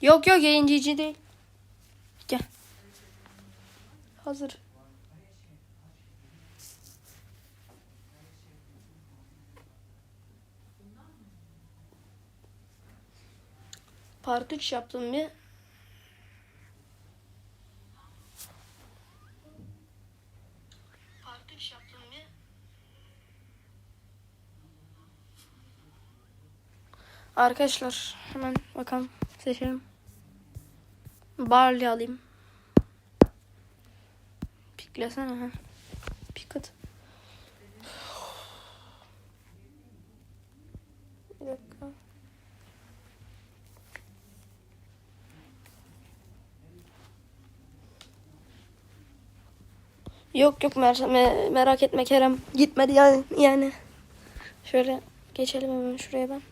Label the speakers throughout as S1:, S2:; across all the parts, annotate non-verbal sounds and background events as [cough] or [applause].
S1: Yok yok yayıncı değil. Gel. Hazır. Part 3 yaptım bir. Part 3 yaptım bir. Arkadaşlar hemen bakalım seçelim. Barley alayım. Piklesene ha. Pikat. Bir dakika. Yok yok mer me- merak etme Kerem. Gitmedi yani. yani. Şöyle geçelim hemen şuraya ben.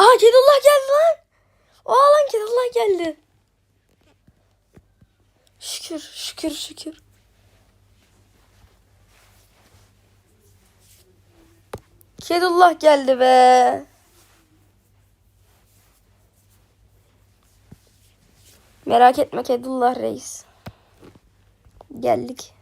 S1: Aa Kedullah geldi lan. Aa lan Kedullah geldi. Şükür şükür şükür. Kedullah geldi be. Merak etme Kedullah reis. Geldik.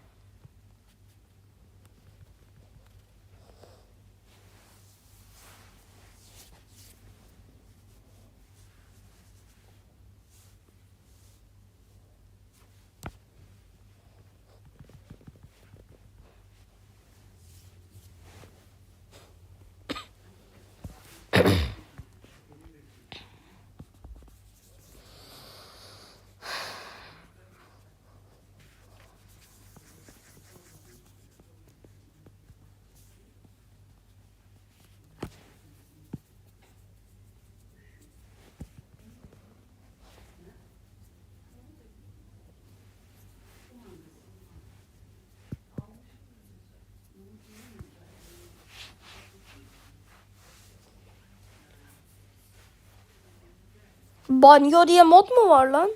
S1: Banyo diye mod mu var lan?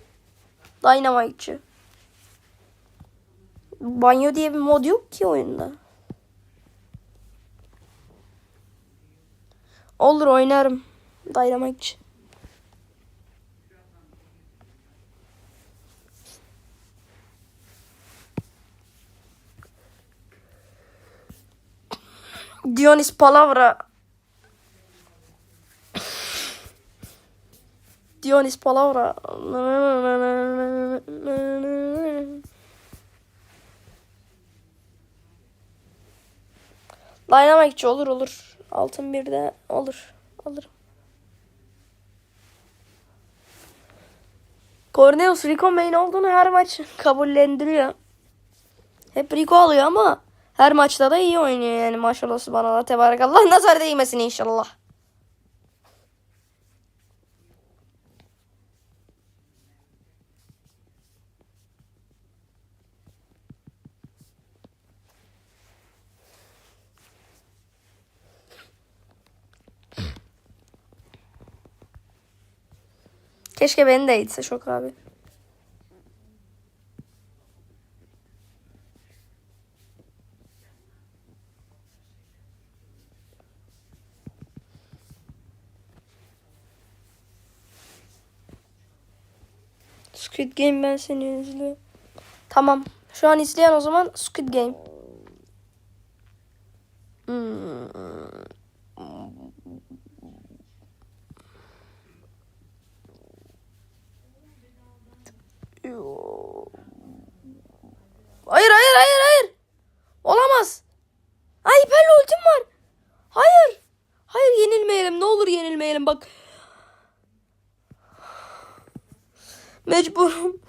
S1: Dynamite'çı. Banyo diye bir mod yok ki oyunda. Olur oynarım. Dynamite'çı. Dionis Palavra. Dionis Palavra. Dynamite'çi olur olur. Altın bir de olur. Alırım. Cornelius Rico main olduğunu her maç kabullendiriyor. Hep Rico alıyor ama her maçta da iyi oynuyor yani maşallah subhanallah tebarakallah nazar değmesin inşallah. Keşke beni de eğitse çok abi. Squid Game ben seni izliyorum. Tamam. Şu an izleyen o zaman Squid Game. Hmm. Yo. Hayır hayır hayır hayır. Olamaz. Ay hiperli ultim var. Hayır. Hayır yenilmeyelim. Ne olur yenilmeyelim bak. Mecburum.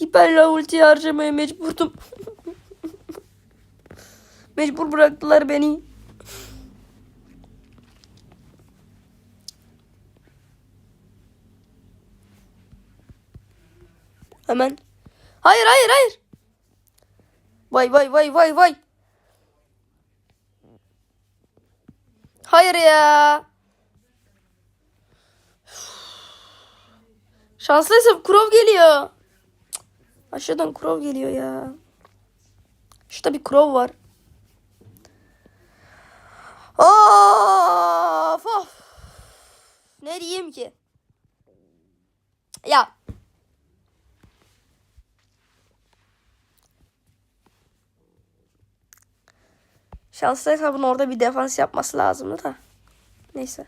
S1: Hiperli ulti harcamaya mecburdum. Mecbur bıraktılar beni. Hemen. Hayır hayır hayır. Vay vay vay vay vay. Hayır ya. Şanslıysa Kurov geliyor. Aşağıdan Kurov geliyor ya. Şurada bir Kurov var. Of of. Ne diyeyim ki? Ya. Şanslı hesabın orada bir defans yapması lazımdı da. Neyse.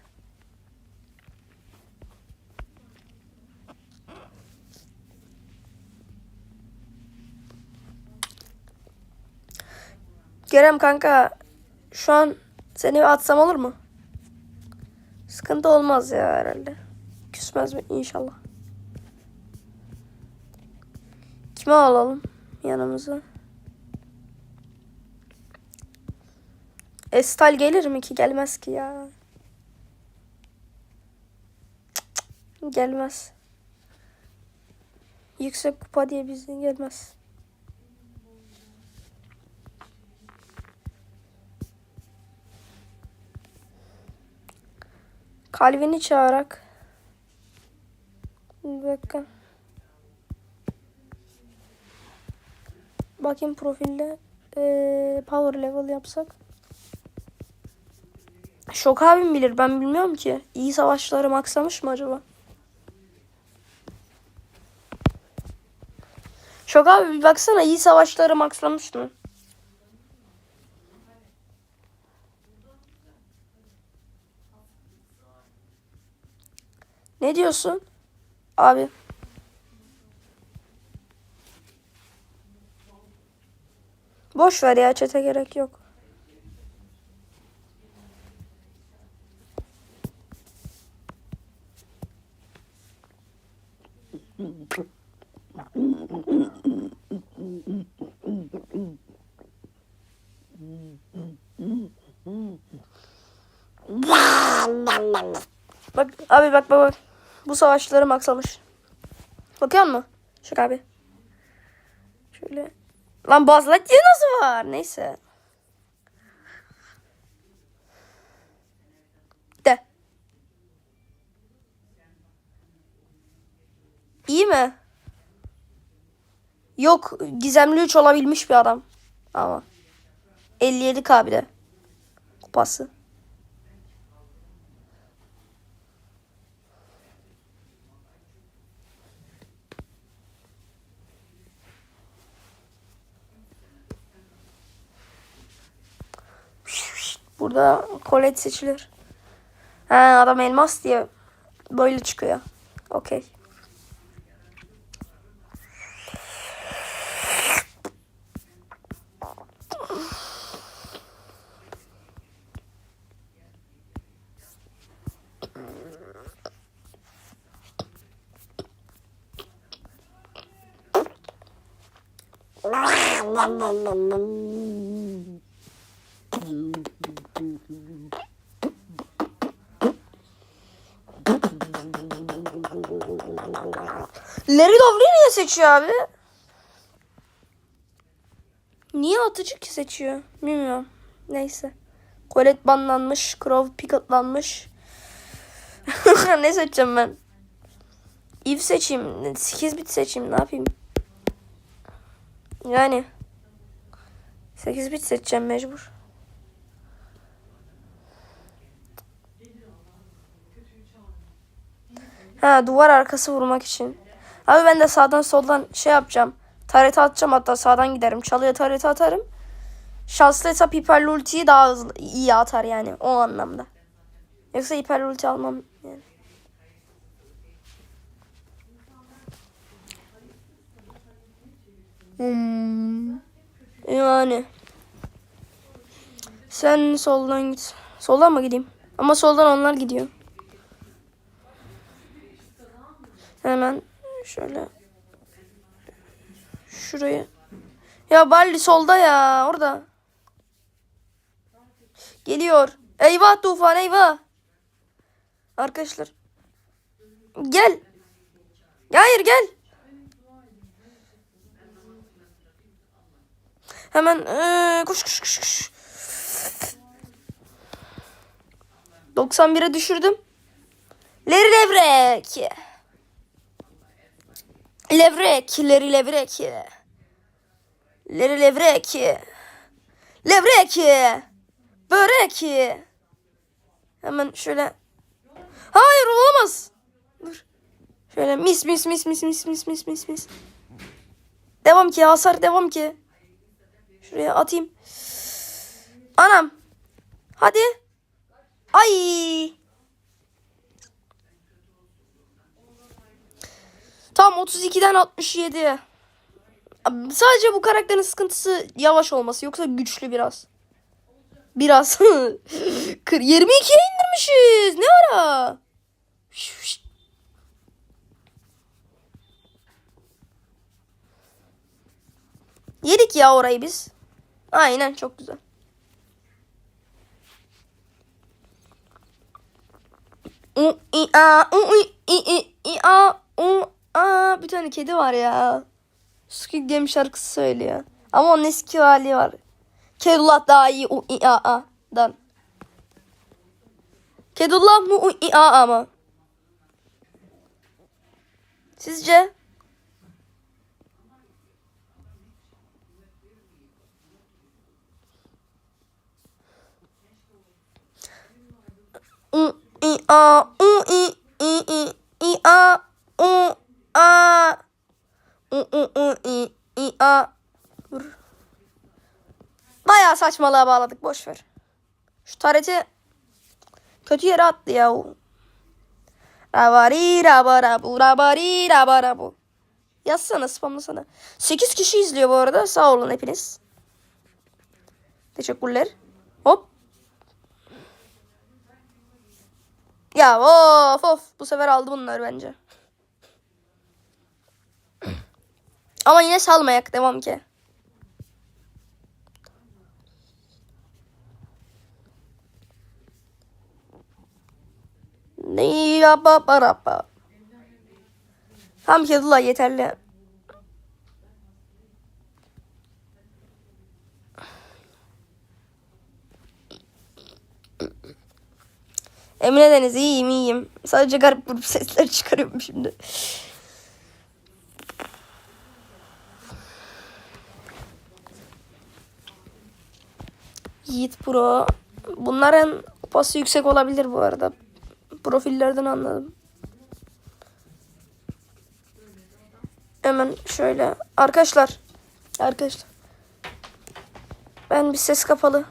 S1: Kerem kanka şu an seni atsam olur mu? Sıkıntı olmaz ya herhalde. Küsmez mi? İnşallah. Kime alalım yanımıza? Estal gelir mi ki? Gelmez ki ya. Gelmez. Yüksek kupa diye bizden gelmez. Calvin'i çağırak. Bir dakika. Bakayım profilde. Ee, power level yapsak. Şok abim bilir. Ben bilmiyorum ki. İyi savaşları maksamış mı acaba? Şok abi bir baksana iyi savaşları maksamış mı? Diyorsun? Abi. Boş ver ya çete gerek yok. Bak abi bak bak bak. Bu savaşları maksamış. Bakıyor musun? Şaka abi. Şöyle. Lan Buzz Lightyear nasıl var? Neyse. De. İyi mi? Yok. Gizemli 3 olabilmiş bir adam. Ama. 57k bir de. Kupası. Burada Colette seçilir. Ha, adam elmas diye böyle çıkıyor. Okey. Seçiyor abi? Niye atıcı ki seçiyor? Bilmiyorum. Neyse. Colette banlanmış. Crow picketlanmış. [laughs] ne seçeceğim ben? Eve seçeyim. 8 bit seçeyim. Ne yapayım? Yani. 8 bit seçeceğim mecbur. Ha duvar arkası vurmak için. Abi ben de sağdan soldan şey yapacağım. Tarete atacağım hatta sağdan giderim. Çalıya tarete atarım. Şanslı hesap hiperli ultiyi daha hızlı iyi atar yani o anlamda. Yoksa hiperli ulti almam yani. Hmm. Yani. Sen soldan git. Soldan mı gideyim? Ama soldan onlar gidiyor. Hemen şöyle. Şurayı. Ya Balli solda ya. Orada. Geliyor. Eyvah tufan eyvah. Arkadaşlar. Gel. Hayır gel. Hemen ee, koş koş koş koş. 91'e düşürdüm. Leri levrek. Levrek, leri levrek. Leri levrek. Levrek. Börek. Hemen şöyle. Hayır olamaz. Dur. Şöyle mis mis mis mis mis mis mis mis mis. Devam ki hasar devam ki. Şuraya atayım. Anam. Hadi. Ay. Tam 32'den 67'ye. Abi, Sadece bu karakterin sıkıntısı yavaş olması. Yoksa güçlü biraz. Biraz. [laughs] Kır- 22'ye indirmişiz. Ne ara? Yedik ya orayı biz. Aynen çok güzel. U i a u i i i i a u a bir tane kedi var ya. Squid Game şarkısı söylüyor. Ama onun eski hali var. Kedullah daha iyi u i a a'dan. Kedullah mı u i a a mı? Sizce? U i a u i i i i a u a u u u i i a Dur. Bayağı saçmalığa bağladık boş ver. Şu tareti kötü yere attı ya. Rabari rabarabu rabari rabarabu. Yazsana spamlasana. 8 kişi izliyor bu arada. Sağ olun hepiniz. Teşekkürler. Hop. Ya of of. Bu sefer aldı bunlar bence. Ama yine salmayak. Devam ki. Ne yapa parapa. Tam Kedullah yeterli. Emine Deniz iyiyim iyiyim. Sadece garip grup sesler çıkarıyorum şimdi. Yiğit Pro. Bunların kupası yüksek olabilir bu arada. Profillerden anladım. Hemen şöyle. Arkadaşlar. Arkadaşlar. Ben bir ses kapalı.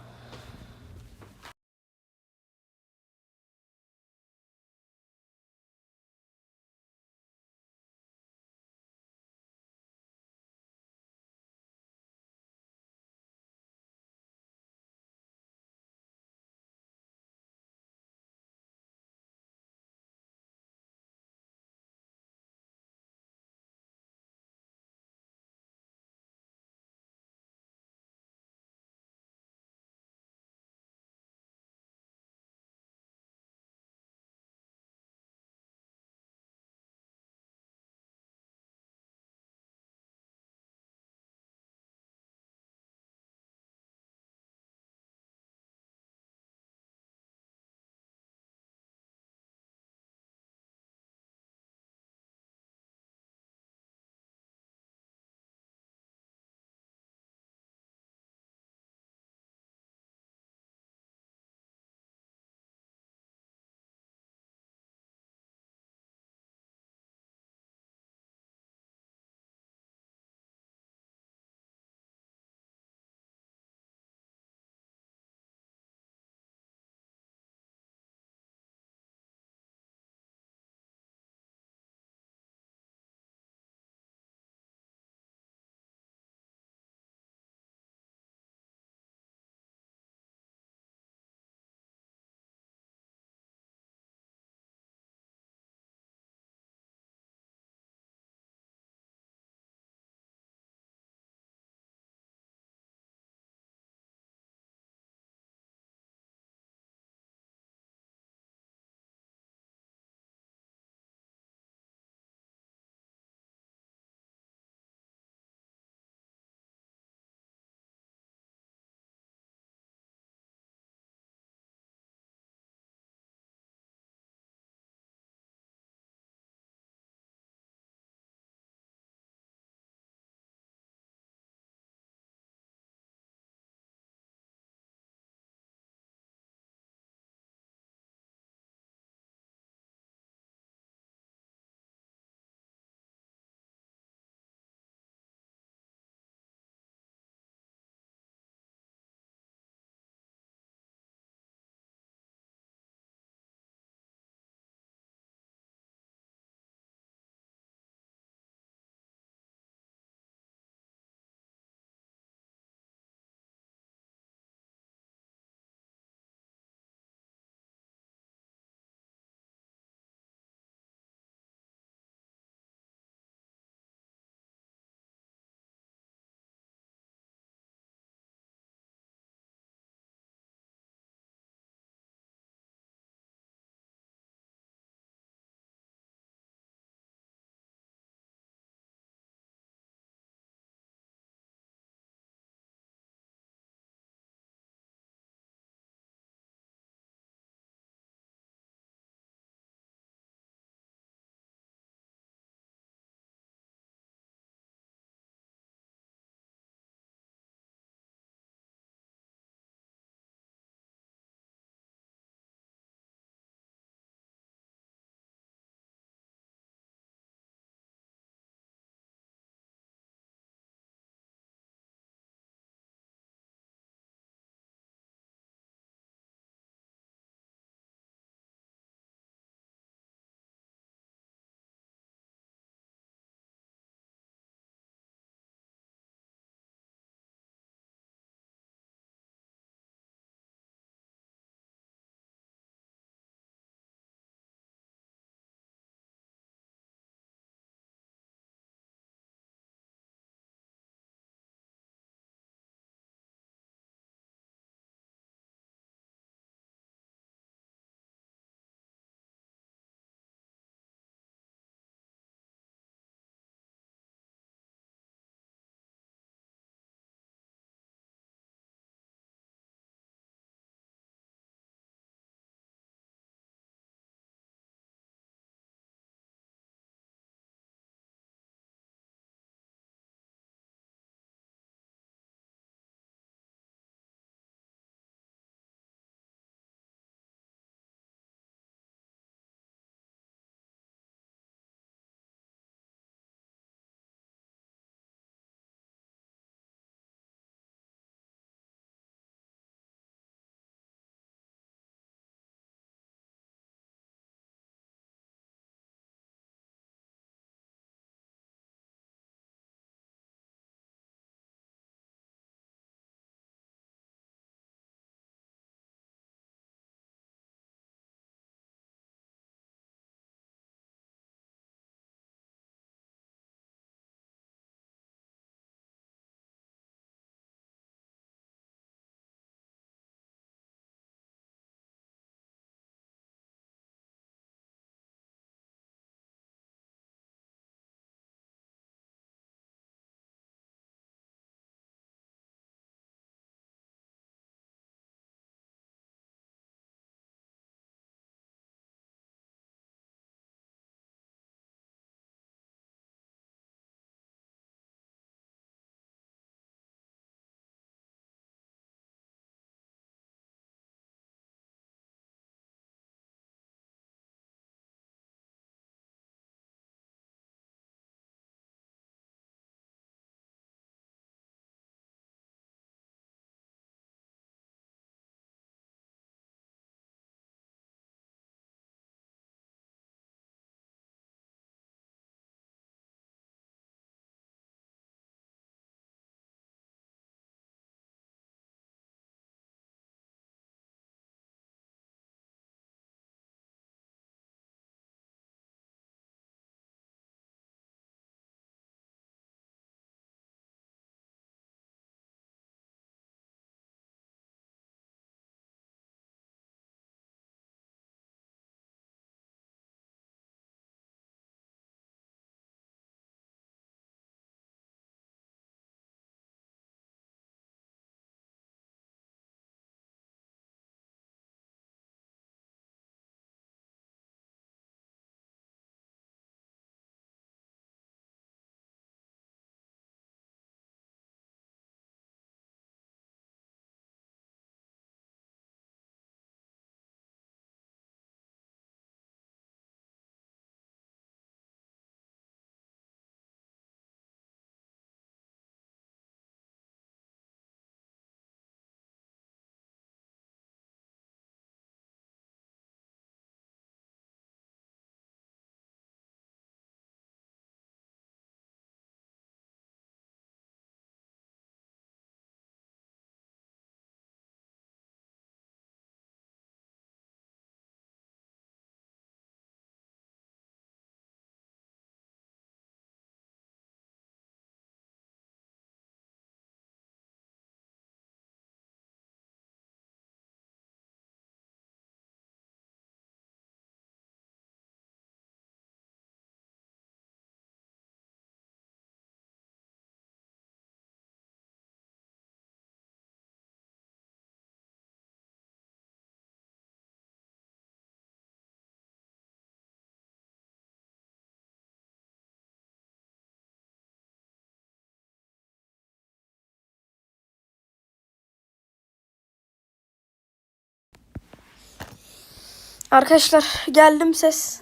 S1: Arkadaşlar geldim ses.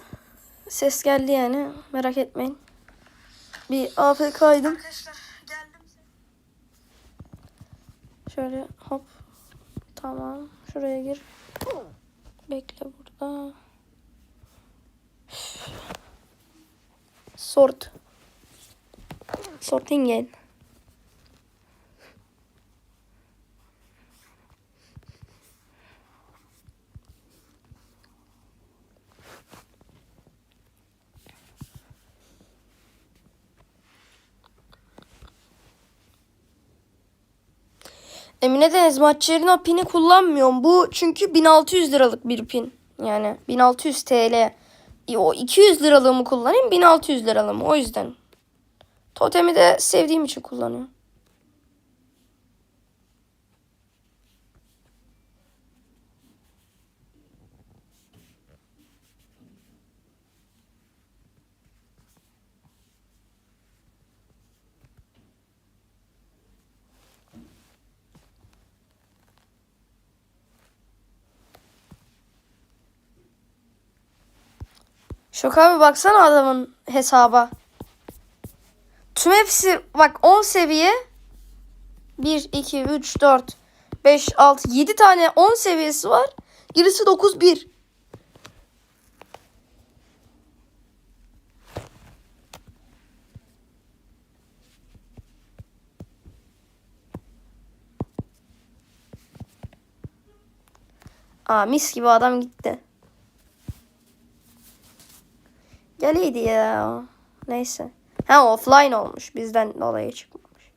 S1: Ses geldi yani. Merak etmeyin. Bir AFK'ydım. Şöyle hop. Tamam. Şuraya gir. Bekle burada. Sort. Sorting gel. Emine Deniz maç yerine o pini kullanmıyorum. Bu çünkü 1600 liralık bir pin. Yani 1600 TL. O 200 liralığımı kullanayım 1600 liralığımı o yüzden. Totemi de sevdiğim için kullanıyorum. Şok abi baksana adamın hesaba. Tüm hepsi bak 10 seviye. 1, 2, 3, 4, 5, 6, 7 tane 10 seviyesi var. Gerisi 9, 1. Aa mis gibi adam gitti. Geliydi ya. Neyse. Ha offline olmuş. Bizden dolayı çıkmamış.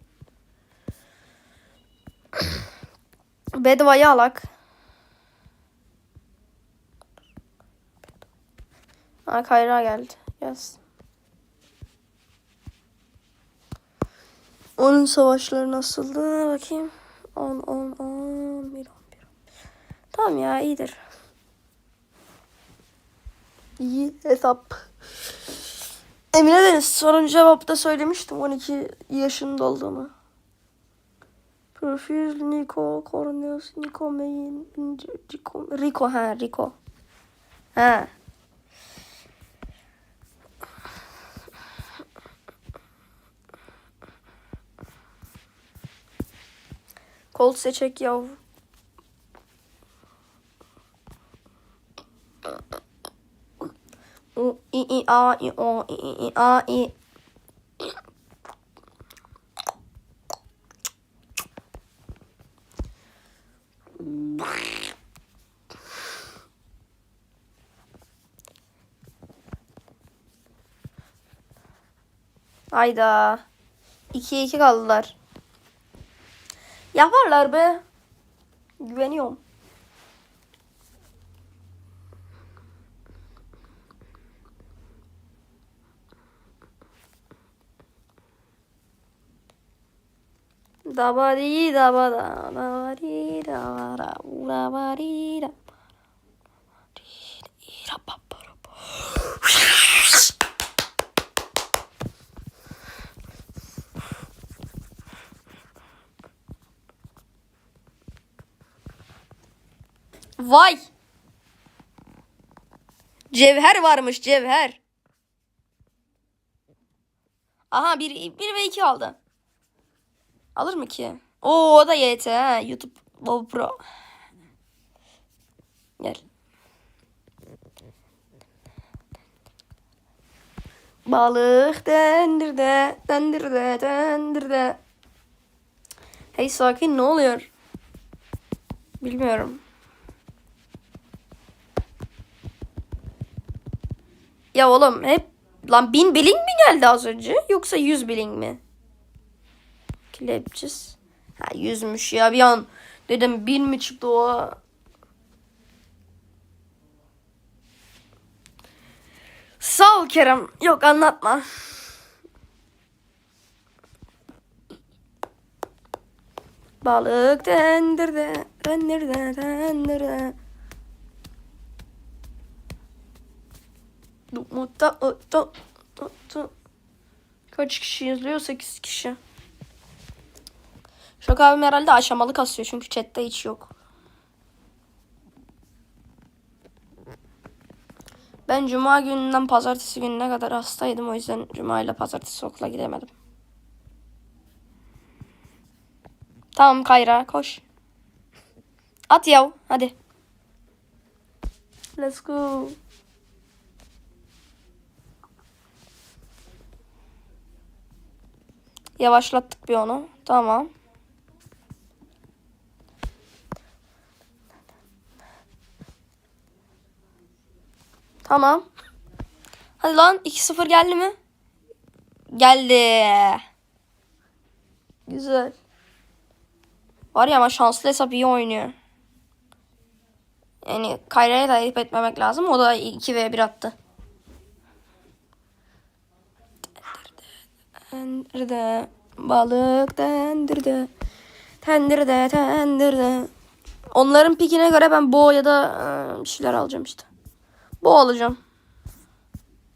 S1: [clears throat] Bedva'yı alak. Ha Kayra geldi. Yaz. Onun savaşları nasıldı? Bakayım. 10, 10, 10, 1, 11. Tamam ya iyidir. İyi hesap. Emine Deniz sorun cevapta söylemiştim 12 yaşında olduğumu. Profil Nico Cornelius Nico Main Rico Rico ha Rico. Ha. Kol seçek yav. U i a i o i i i a i. Hayda. 2'ye 2 kaldılar. Yaparlar be. Güveniyorum. Dabari dabada dabari dabara dabari da. Vay. Cevher varmış cevher. Aha bir, bir ve iki aldı. Alır mı ki? Oo o da YT ha. YouTube Bob Pro. Gel. Balık dendir de, dendir de, dendir de. Hey sakin ne oluyor? Bilmiyorum. Ya oğlum hep lan bin biling mi geldi az önce yoksa yüz biling mi? Klepçiz. Ha yüzmüş ya bir an dedim bin mi çıktı o? Sağ ol Kerem. Yok anlatma. Balık dendirde, dendirde, dendirde. Mutta, mutta, mutta. Kaç kişi izliyor? 8 kişi. Şok abim herhalde aşamalı kasıyor çünkü chatte hiç yok. Ben cuma gününden pazartesi gününe kadar hastaydım. O yüzden cuma ile pazartesi okula gidemedim. Tamam Kayra koş. At yav hadi. Let's go. Yavaşlattık bir onu. Tamam. Tamam. Hadi lan 2-0 geldi mi? Geldi. Güzel. Var ya ama şanslı hesap iyi oynuyor. Yani Kayra'ya da ayıp etmemek lazım. O da 2 ve 1 attı. Tendirde balık tendirde tendirde tendirde. Onların pikine göre ben boğa ya da bir şeyler alacağım işte. Boğa alacağım.